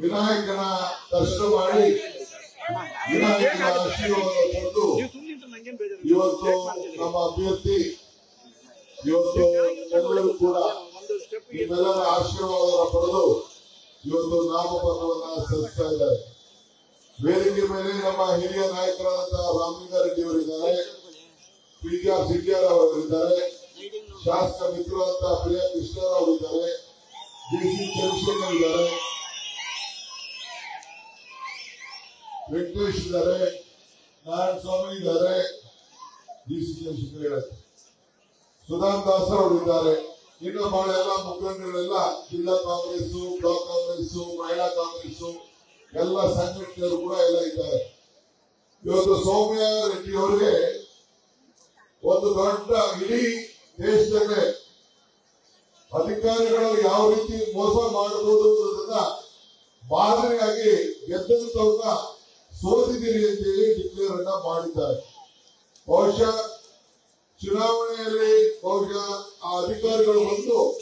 ವಿನಾಯಕನ ದರ್ಶನ ಮಾಡಿ ವಿನಾಯಕನ ಆಶೀರ್ವಾದ ಪಡೆದು ಇವತ್ತು ನಮ್ಮ ಅಭ್ಯರ್ಥಿ, ಇವತ್ತು ಎಲ್ಲರೂ ಕೂಡ ನಿಮ್ಮೆಲ್ಲರ ಆಶೀರ್ವಾದ ಪಡೆದು ಇವತ್ತು ನಾಮಪತ್ರವನ್ನ ಸಲ್ಲಿಸ್ತಾ ಇದ್ದಾರೆ. ವೇದಿಕೆ ಮೇಲೆ ನಮ್ಮ ಹಿರಿಯ ನಾಯಕರಾದಂತಹ ರಾಮಲಿಂಗಾರೆಡ್ಡಿ ಅವರಿದ್ದಾರೆ ಪಿ ಜಿ ಆರ್ ಸಿಟಿಆರ್ ಅವರಿದ್ದಾರೆ, ಶಾಸಕ ಮಿತ್ರರಾದಂತಹ ಪ್ರಿಯಾ ಕೃಷ್ಣರಾವ್ ಇದ್ದಾರೆ ಡಿ ಸಿ ಚಂದ್ರಶೇಖರ್ ಇದ್ದಾರೆ ವೆಂಕಟೇಶ್ ಇದ್ದಾರೆ ನಾರಾಯಣ ಸ್ವಾಮಿ ಇದ್ದಾರೆ ಡಿ ಸಿ ಸುಧಾಮ್ ದಾಸ್ ಅವರು ಇದ್ದಾರೆ. ಇನ್ನು ಬಹಳ ಎಲ್ಲ ಮುಖಂಡಗಳೆಲ್ಲ ಜಿಲ್ಲಾ ಕಾಂಗ್ರೆಸ್ ಬ್ಲಾಕ್ ಕಾಂಗ್ರೆಸ್ ಮಹಿಳಾ ಕಾಂಗ್ರೆಸ್ ಎಲ್ಲ ಸಂಘಟನೆಯವರು ಕೂಡ ಎಲ್ಲ ಇದ್ದಾರೆ. ಇವತ್ತು ಸೌಮ್ಯ ರೆಡ್ಡಿ ಅವರಿಗೆ ಒಂದು ದೊಡ್ಡ ಇಡೀ ದೇಶದಲ್ಲೇ ಅಧಿಕಾರಿಗಳು ಯಾವ ರೀತಿ ಮೋಸ ಮಾಡಬಹುದು ಅನ್ನೋದನ್ನ ಮಾದರಿಯಾಗಿ ಗೆದ್ದಂತವ್ರನ್ನ ಸೋತಿದ್ದೀರಿ ಅಂತೇಳಿ ಡಿಕ್ಲೇರ್ ಅನ್ನ ಮಾಡಿದ್ದಾರೆ. ಬಹುಶಃ ಚುನಾವಣೆಯಲ್ಲಿ ಬಹುಶಃ ಆ ಅಧಿಕಾರಿಗಳು ಬಂದು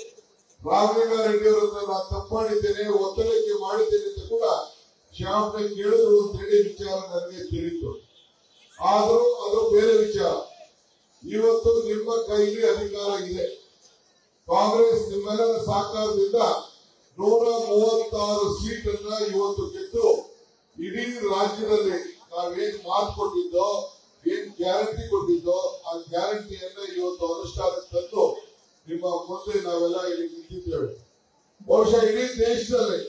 ರಾಮಲಿಂಗಾರೆಡ್ಡಿ ಅವರನ್ನ ನಾನು ತಪ್ಪಾಡಿದ್ದೇನೆ ಒತ್ತಡಕ್ಕೆ ಮಾಡಿದ್ದೇನೆ ಅಂತ ಕೂಡ ಶ್ಯಾಮ್ನ ಕೇಳಿದ್ರು ಅಂತೇಳಿ ವಿಚಾರ ನನಗೆ ತಿಳಿತು. ಆದರೂ ಅದು ಬೇರೆ ವಿಚಾರ. ಇವತ್ತು ನಿಮ್ಮ ಕೈಲಿ ಅಧಿಕಾರ ಇದೆ. ಕಾಂಗ್ರೆಸ್ ನಿಮ್ಮೆಲ್ಲರ ಸಹಕಾರದಿಂದ ನೂರ ಮೂವತ್ತಾರು ಸೀಟ್ ಅನ್ನ ಇವತ್ತು ಗೆದ್ದು ಇಡೀ ರಾಜ್ಯದಲ್ಲಿ ನಾವೇನ್ ಮಾತು ಕೊಟ್ಟಿದ್ದೋ, ಏನ್ ಗ್ಯಾರಂಟಿ ಕೊಟ್ಟಿದ್ದೋ, ಆ ಗ್ಯಾರಂಟಿಯನ್ನ ಇವತ್ತು ಅನುಷ್ಠಾನಕ್ಕೆ ತಂದು ನಿಮ್ಮ ಮುಂದೆ ನಾವೆಲ್ಲ ಇಲ್ಲಿ ನಿಂತಿದ್ದೇವೆ. ಬಹುಶಃ ಇಡೀ ದೇಶದಲ್ಲಿ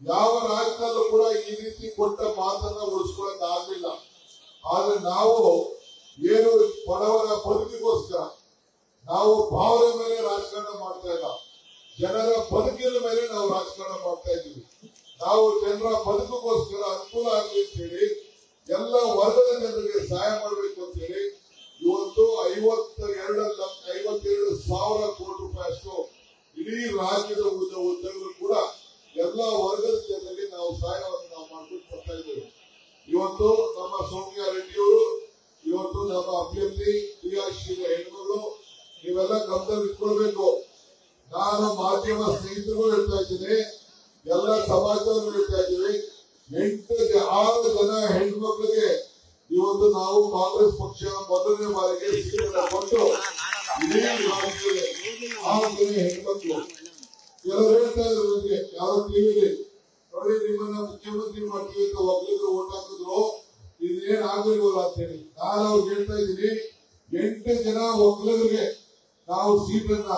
ಯಾವ ರಾಜ್ಯದಲ್ಲೂ ಕೂಡ ಈ ರೀತಿ ಕೊಟ್ಟ ಮಾತನ್ನ ಉಳಿಸ್ಕೊಳಕ್ ಆಗ್ಲಿಲ್ಲ. ಆದ್ರೆ ನಾವು ಏನು ಬಡವರ ಬದುಕಿಗೋಸ್ಕರ, ನಾವು ಭಾವನೆ ಮೇಲೆ ರಾಜಕಾರಣ ಮಾಡ್ತಾ ಇಲ್ಲ. ಜನರ ಬದುಕಿನ ಮೇಲೆ ನಾವು ರಾಜಕಾರಣ ಮಾಡ್ತಾ ಇದ್ದೀವಿ. ನಾವು ಜನರ ಬದುಕುಗೋಸ್ಕರ ಅನುಕೂಲ ಆಗಲಿ ಅಂತ ಹೇಳಿ, ಎಲ್ಲ ವರ್ಗದ ಜನರಿಗೆ ಸಹಾಯ ಮಾಡಬೇಕು ಅಂತ ಹೇಳಿ, ಇವತ್ತು ಐವತ್ತ ಎರಡು ಐವತ್ತೆರಡು ಸಾವಿರ ಕೋಟಿ ರೂಪಾಯಿ ಅಷ್ಟು ಇಡೀ ರಾಜ್ಯದ ಉದ್ಯೋಗಗಳು ಕೂಡ ಎಲ್ಲ ವರ್ಗದ ಜನರಿಗೆ ನಾವು ಸಹಾಯವನ್ನು ನಾವು ಮಾಡ್ಕೊಂಡು ಬರ್ತಾ ಇದ್ದೇವೆ. ಇವತ್ತು ನಮ್ಮ ಸೋಮ್ಯ ರೆಡ್ಡಿಯವರು, ಇವತ್ತು ನಮ್ಮ ಅಭ್ಯರ್ಥಿ ಕ್ರಿಯಾಶೀಲ ಹೆಣ್ಮಗಳು, ನೀವೆಲ್ಲ ಗಮನ ಇಟ್ಕೊಳ್ಬೇಕು ನಾನು ಮಾಧ್ಯಮ ಸ್ನೇಹಿತರಿಗೂ ಹೇಳ್ತಾ ಇದ್ದೀನಿ ಎಲ್ಲ ಸಮಾಜದವರು ನಡೀತಾ ಇದ್ದೀವಿ ಎಂಟು ಆರು ಜನ ಹೆಣ್ಮಕ್ಳಿಗೆ ಇವತ್ತು ನಾವು ಕಾಂಗ್ರೆಸ್ ಪಕ್ಷ ಮೊದಲನೇ ಬಾರಿಗೆ ಹೆಣ್ಮಕ್ಳು. ಕೆಲವರು ಹೇಳ್ತಾ ಯಾವ ಟಿವಿಲಿ, ನೋಡಿ ನಿಮ್ಮನ್ನ ಮುಖ್ಯಮಂತ್ರಿ ಮಾಡ್ತೀವಿ ಅಂತ ಒಬ್ಬರಿಗೆ ಓಟ್ ಹಾಕಿದ್ರು, ಇದೇನ್ ಆಗಿಲ್ವಲ್ಲ ಅಂತ ಹೇಳಿ ನಾನು ಅವ್ರಿಗೆ ಹೇಳ್ತಾ ಇದ್ದೀನಿ, ಎಂಟು ಜನ ಒಬ್ಬರಿಗೆ ನಾವು ಸೀಟನ್ನ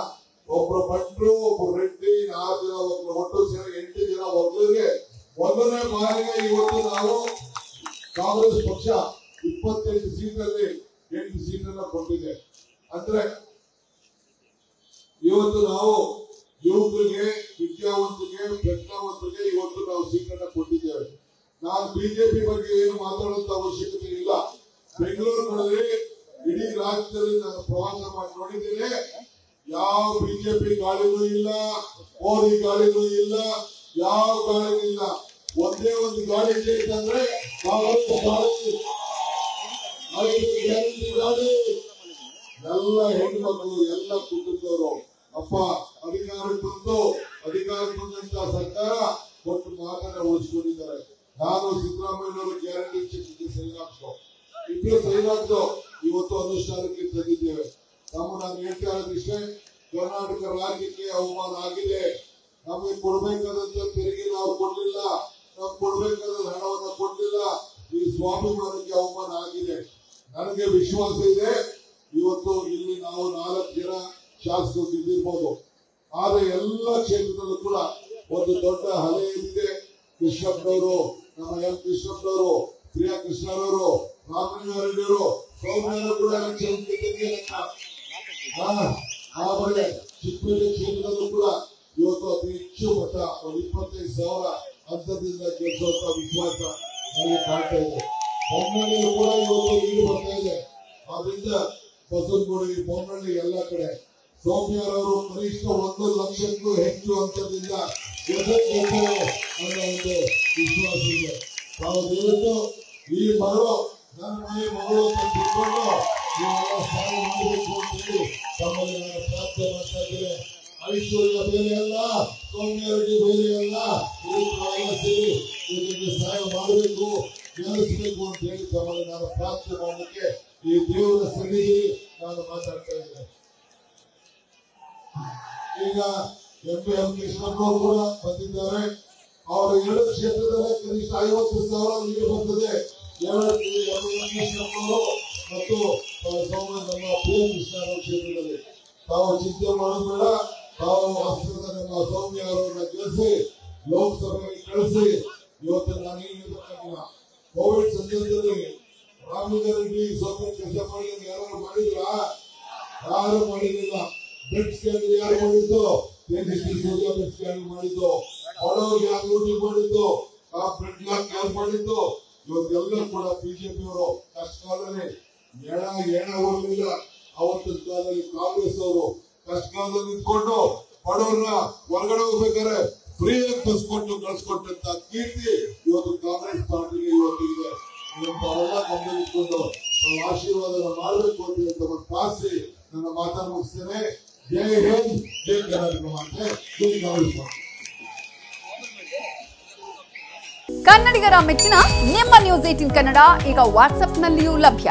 ಒಬ್ರು ಭಟ್ರು, ಒಬ್ರು ರೆಡ್ಡಿ, ನಾಲ್ಕು ಜನ ಒಬ್ರು ಒಟ್ಟು ಜನ ಎಂಟು ಜನ ಒಬ್ಬರಿಗೆ ಒಂದನೇ ಬಾರಿಗೆ ಇವತ್ತು ನಾವು ಕಾಂಗ್ರೆಸ್ ಪಕ್ಷ ಇಪ್ಪತ್ತೆಂಟು ಸೀಟಲ್ಲಿ ಎಂಟು ಸೀಟನ್ನ ಕೊಟ್ಟಿದೆ. ಅಂದ್ರೆ ಇವತ್ತು ನಾವು ಯುವಕರಿಗೆ, ವಿದ್ಯಾವಂತರಿಗೆ, ಪ್ರಜ್ಞಾವಂತರಿಗೆ ಇವತ್ತು ನಾವು ಸೀಟನ್ನ ಕೊಟ್ಟಿದ್ದೇವೆ. ನಾನು ಬಿಜೆಪಿ ಬಗ್ಗೆ ಏನು ಮಾತಾಡುವಂತ ಅವಶ್ಯಕತೆ ಇಲ್ಲ. ಬೆಂಗಳೂರಿನಲ್ಲಿ ಇಡೀ ರಾಜ್ಯದಲ್ಲಿ ನಾನು ಪ್ರವಾಸ ಮಾಡಿ ನೋಡಿದ್ದೇನೆ. ಯಾವ ಬಿಜೆಪಿ ಗಾಳಿನೂ ಇಲ್ಲ, ಮೋದಿ ಗಾಳಿನೂ ಇಲ್ಲ, ಯಾವ ಗಾಳಿನೂ ಇಲ್ಲ. ಒಂದೇ ಒಂದು ಗಾಳಿ ಇದೆ ಅಂತಂದ್ರೆ ಕಾಂಗ್ರೆಸ್ ಎಲ್ಲ ಹೆಣ್ಮಕ್ಳು, ಎಲ್ಲ ಕುಟುಂಬದವರು, ಅಪ್ಪ ಅಧಿಕಾರ ಬಂದು ಅಧಿಕಾರ ಬಂದಂತ ಸರ್ಕಾರ ಕೊಟ್ಟು ಮಾತನ್ನ ಉಳಿಸ್ಕೊಂಡಿದ್ದಾರೆ. ನಾನು ಸಿದ್ದರಾಮಯ್ಯನವರು ಗ್ಯಾರಂಟಿ ಚೆಕ್ ಸಹಿ ಹಾಕ್ಸೋ ಇಬ್ಬರು ಸೈನ್ ಹಾಕ್ಸೋ ಇವತ್ತು ಅನುಷ್ಠಾನಕ್ಕೆ ತಂದಿದ್ದೇವೆ ನಮ್ಮ ಹೇಳ್ತಾ ಕರ್ನಾಟಕ ರಾಜ್ಯಕ್ಕೆ ಅವಮಾನ ಆಗಿದೆ. ನಮಗೆ ಕೊಡಬೇಕಾದಂತ ತೆರಿಗೆ ನಾವು ಕೊಡ್ಲಿಲ್ಲ. ನಾವು ಕೊಡಬೇಕಾದ ಹಣವನ್ನು ಕೊಡಲಿಲ್ಲ. ಈ ಸ್ವಾಭಿಮಾನಕ್ಕೆ ಅವಮಾನ ಆಗಿದೆ. ನನಗೆ ವಿಶ್ವಾಸ ಇದೆ. ಇವತ್ತು ಇಲ್ಲಿ ನಾವು ನಾಲ್ಕು ಜನ ಶಾಸಕರು ಗೆದ್ದಿರ್ಬೋದು. ಆದ್ರೆ ಎಲ್ಲ ಕ್ಷೇತ್ರದಲ್ಲೂ ಕೂಡ ಒಂದು ದೊಡ್ಡ ಹಲೆ ಇದೆ ಕೃಷ್ಣಪ್ಪನವರು, ನಮ್ಮ ಎಂ ಕೃಷ್ಣಪ್ಪನವರು ಪ್ರಿಯಾ ಕೃಷ್ಣರವರು ರಾಮಲಿಂಗಾರೆಡ್ಡಿಯವರು ಸೌಮ್ಯರು ಕೂಡ ಹಾ, ಆಮೇಲೆ ಚಿಕ್ಕಪೇಟೆ ಕ್ಷೇತ್ರದಲ್ಲೂ ಕೂಡ ಇವತ್ತು ಅತಿ ಹೆಚ್ಚು ಮಠ ಒಂದು ಇಪ್ಪತ್ತೈದು ಸಾವಿರ ಅಂತರದಿಂದ ಗೆಲ್ಲುವಂತ ವಿಶ್ವಾಸ ನನಗೆ ಕಾಣ್ತಾ ಇದೆ. ಬೊಮ್ಮನಹಳ್ಳಿ ಕೂಡ ಇವತ್ತು ಲೀಡ್ ಬರ್ತಾ ಇದೆ. ಆದ್ರಿಂದ ಬಸವನಗುಡಿ ಬೊಮ್ಮನಹಳ್ಳಿ ಎಲ್ಲ ಕಡೆ ಸೌಮ್ಯರವರು ಕನಿಷ್ಠ ಒಂದು ಲಕ್ಷಕ್ಕೂ ಹೆಚ್ಚು ಅಂತರದಿಂದ ಗೆದ್ದೇ ಗೆಲ್ತಾರೆ ಅನ್ನೋ ಒಂದು ವಿಶ್ವಾಸ ಇದೆ. ತಾವು ದಯವಿಟ್ಟು ಈ ಮಗಳು ನನ್ನ ಮನೆ ಮಗಳು ಅಂತ ನೀವೆಲ್ಲ ಸಹಾಯ ಮಾಡಬೇಕು ಅಂತ ಹೇಳಿ ತಮ್ಮಲ್ಲಿ ಅಲ್ಲ ಸೌಮ್ಯ ರೆಡ್ಡಿ ಬೇರೆ ಇದಕ್ಕೆ ಸಹಾಯ ಮಾಡಬೇಕು ಅಂತ ಹೇಳಿ ನಾನು ಪ್ರಾರ್ಥನೆ ಈ ದೇವರ ನಾನು ಮಾತಾಡ್ತಾ ಇದ್ದೇನೆ ಈಗ ಎಂ ಪಿ ಕೂಡ ಬಂದಿದ್ದಾರೆ ಅವರು ಎರಡು ಕ್ಷೇತ್ರದಲ್ಲಿ ಕನಿಷ್ಠ ಐವತ್ತು ಸಾವಿರ ನೀರು ಬರ್ತದೆ ಎರಡು ಮತ್ತು ನಮ್ಮ ಪ್ರಿಯ ಕೃಷ್ಣ ಅವರ ಕ್ಷೇತ್ರದಲ್ಲಿ ತಾವು ಚಿಂತೆ ಮಾಡೋದು ಬೇಡ ತಾವು ಹಸ್ತದ ನಮ್ಮ ಸೌಮ್ಯ ಅವರನ್ನ ಲೋಕಸಭೆಗೆ ಕಳಿಸಿ ಇವತ್ತು ನಾನು ಕೋವಿಡ್ ಸಂದರ್ಭದಲ್ಲಿ ರಾಮಲಿಂಗಾರೆಡ್ಡಿ ಸೌಮ್ಯ ಕೆಲಸ ಮಾಡಿ ಯಾರು ಮಾಡಿದ್ರಾ ಯಾರು ಮಾಡಿರಲಿಲ್ಲ ಬ್ಲಡ್ ಸ್ಕ್ಯಾನ್ ಯಾರು ಮಾಡಿದ್ದು ತೇಜಸ್ವಿ ಸೂರ್ಯ ಬ್ಲಡ್ ಸ್ಕ್ಯಾನ್ ಮಾಡಿದ್ದು ಬಡವರಿಗೆ ಯಾರು ಲೂಟಿ ಮಾಡಿದ್ದು ಆ ಬ್ಲಡ್ ಯಾರು ಮಾಡಿದ್ದು ಕೂಡ ಕಷ್ಟ ಏಣ ಹೋಗಲಿಲ್ಲ ಅವತ್ತಿನ ಕಾಲದಲ್ಲಿ ಕಾಂಗ್ರೆಸ್ ಅವರು ಕಷ್ಟ ಕಾಲದಲ್ಲಿ ನಿಂತ್ಕೊಂಡು ಬಡವರನ್ನ ಹೊರಗಡೆ ಹೋಗ್ಬೇಕಾದ್ರೆ ಫ್ರೀ ಆಗಿ ಕೊಟ್ಟು ಕಳ್ಸಿಕೊಟ್ಟಂತ ಕೀರ್ತಿ ಇವತ್ತು ಕಾಂಗ್ರೆಸ್ ಪಾರ್ಟಿಗೆ ಇವತ್ತು ಇದೆ. ಇವತ್ತೆಲ್ಲ ಗಮನಿಸಿಕೊಂಡು ನಾವು ಆಶೀರ್ವಾದ ಮಾಡಬೇಕು ಅಂತ ಒಂದು ತಮ್ಮ ನನ್ನ ಮಾತನ್ನು ಮುಗಿಸ್ತೇನೆ. ಜೈ ಹಿಂದ್, ಜೈ ಕರ್ನಾಟಕ ಮಾತೆ ಕಾಂಗ್ರೆಸ್ ಕನ್ನಡಿಗರ ಮೆಚ್ಚಿನ ನಿಮ್ಮ ನ್ಯೂಸ್ ಏಟಿನ್ ಕನ್ನಡ ಈಗ ವಾಟ್ಸ್ಆಪ್ನಲ್ಲಿಯೂ ಲಭ್ಯ.